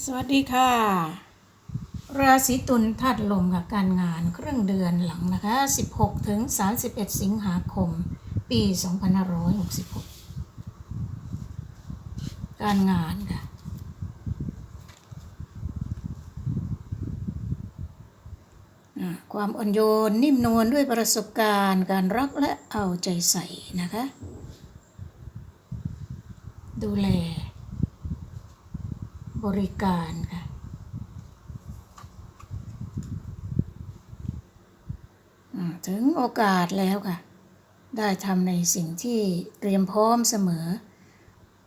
สวัสดีค่ะ ราศีตุลธาตุลมกับการงานครึ่งเดือนหลังนะคะ 16 ถึง 31 สิงหาคม ปี 2566 การงานค่ะ ความอ่อนโยนนิ่มนวลด้วยประสบการณ์การรักและเอาใจใส่นะคะ ดูแล บริการค่ะ ถึงโอกาสแล้วค่ะ ได้ทำในสิ่งที่เตรียมพร้อมเสมอ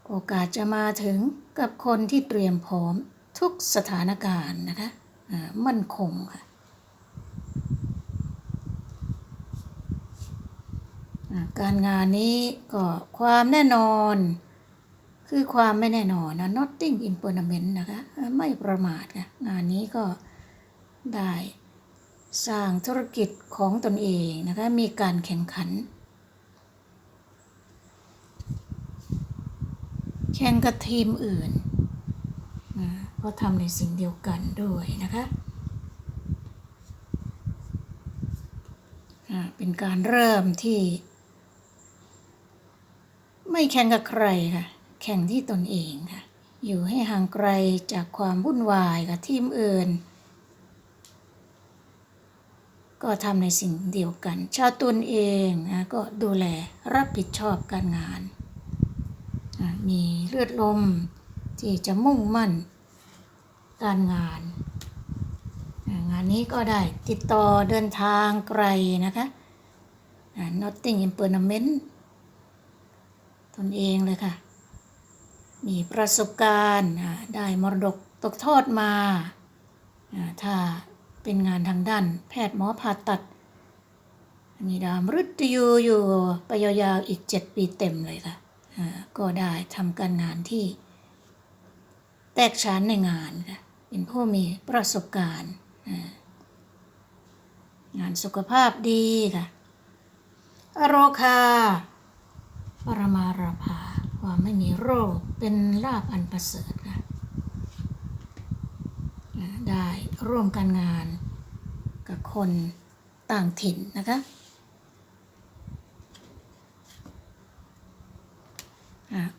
โอกาสจะมาถึงกับคนที่เตรียมพร้อมทุกสถานการณ์นะคะมั่นคงค่ะการงานนี้ก็ความแน่นอน คือความไม่แน่นอนนะ nothing in permanent นะคะ ไม่ประมาทค่ะงานนี้ก็ได้สร้างธุรกิจของตนเองนะคะ มีการแข่งขัน แข่งกับทีมอื่นอ่าก็ทำในสิ่งเดียวกันด้วยนะคะอ่าเป็นการเริ่มที่ ไม่แข่งกับใครค่ะ แข่งที่ตนเองค่ะ อยู่ให้ห่างไกลจากความวุ่นวายกับทีมอื่น ก็ทำในสิ่งเดียวกัน ชาวตุลเองนะก็ดูแลรับผิดชอบการงาน มีเลือดลมที่จะมุ่งมั่นการงาน งานนี้ก็ได้ติดต่อเดินทางไกลนะคะอะ Nothing in permanent ตนเองเลยค่ะ มีประสบการณ์ได้มรดกตกทอดมา ถ้าเป็นงานทางด้าน แพทย์หมอผ่าตัด มีดาวมฤตยูอยู่ไปยาวๆอีกเจ็ดปีเต็มเลยค่ะก็ได้ทำการงานที่แตกฉานในงานค่ะเป็นผู้มีประสบการณ์ งานสุขภาพดีค่ะอโรคาปรมาราภาความไม่มีโรค เป็นลาภอันประเสริฐค่ะได้ร่วมการงานกับคนต่างถิ่นนะคะ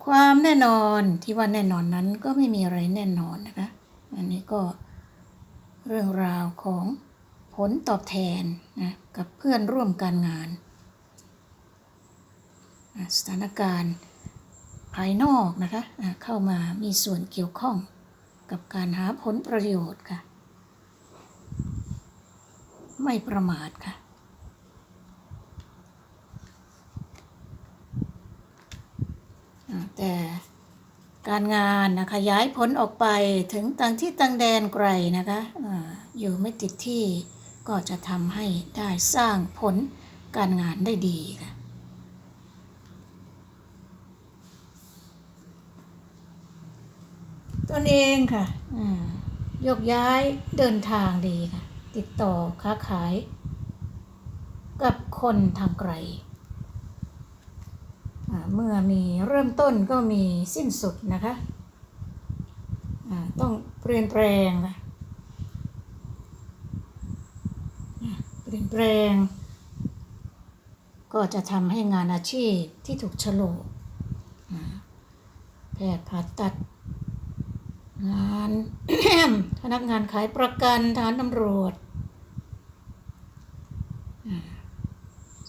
ความแน่นอนที่ว่าแน่นอนนั้นก็ไม่มีอะไรแน่นอนนะคะ อันนี้ก็เรื่องราวของผลตอบแทนนะกับเพื่อนร่วมการงาน สถานการณ์ ภายนอกนะคะเข้ามามีส่วนเกี่ยวข้องกับการหาผลประโยชน์ค่ะ ไม่ประมาทค่ะแต่การงานนะขยายผลออกไปถึงต่างที่ต่างแดนไกลนะคะอยู่ไม่ติดที่ก็จะทำให้ได้สร้างผลการงานได้ดีค่ะ ต นเองค่ะอยกย้ายเดินทางดีค่ะ ติดต่อค้าขาย กับคนทางไกล เมื่อมีเริ่มต้นก็มีสิ้นสุดนะคะอ่าต้องเปลี่ยนแปลงค่ะเปลี่ยนแปลง ก็จะทำให้งานอาชีพที่ถูกโฉลกอ่าแพทย์ผ่าตัด งานพนักงานขายประกันทหารตำรวจ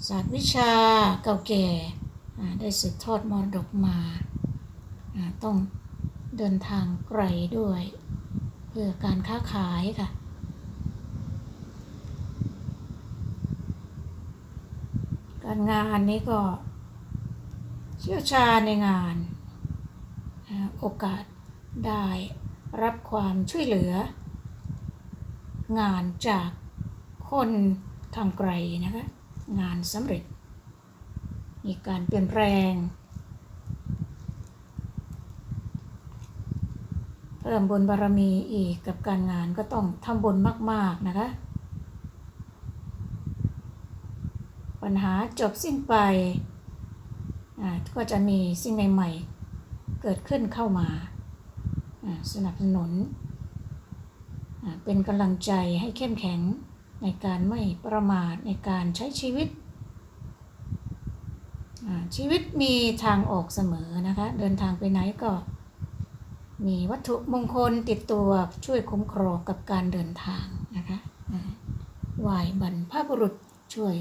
ศาสตร์วิชาเก่าแก่ได้สืบทอดมรดกมาต้องเดินทางไกลด้วย เพื่อการค้าขายค่ะการงานนี้ก็เชี่ยวชาญในงานโอกาส ได้รับความช่วยเหลือ งานจากคนทางไกลนะคะ งานสำเร็จ มีการเปลี่ยนแปลง เพิ่มบุญบารมีอีกกับการงานก็ต้องทำบุญมาก ๆ นะคะ ปัญหาจบสิ้นไป ก็จะมีสิ่งใหม่ ๆ เกิดขึ้นเข้ามา สนับสนุน เป็นกำลังใจให้เข้มแข็งในการไม่ประมาทในการใช้ชีวิต ชีวิตมีทางออกเสมอนะคะ เดินทางไปไหนก็มีวัตถุมงคลติดตัวช่วยคุ้มครองกับการเดินทางนะคะอ่าไหวบรรพบุรุษช่วย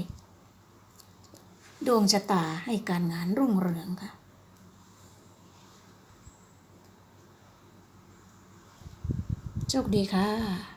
ดวงชะตาให้การงานรุ่งเรืองค่ะ โชคดีค่ะ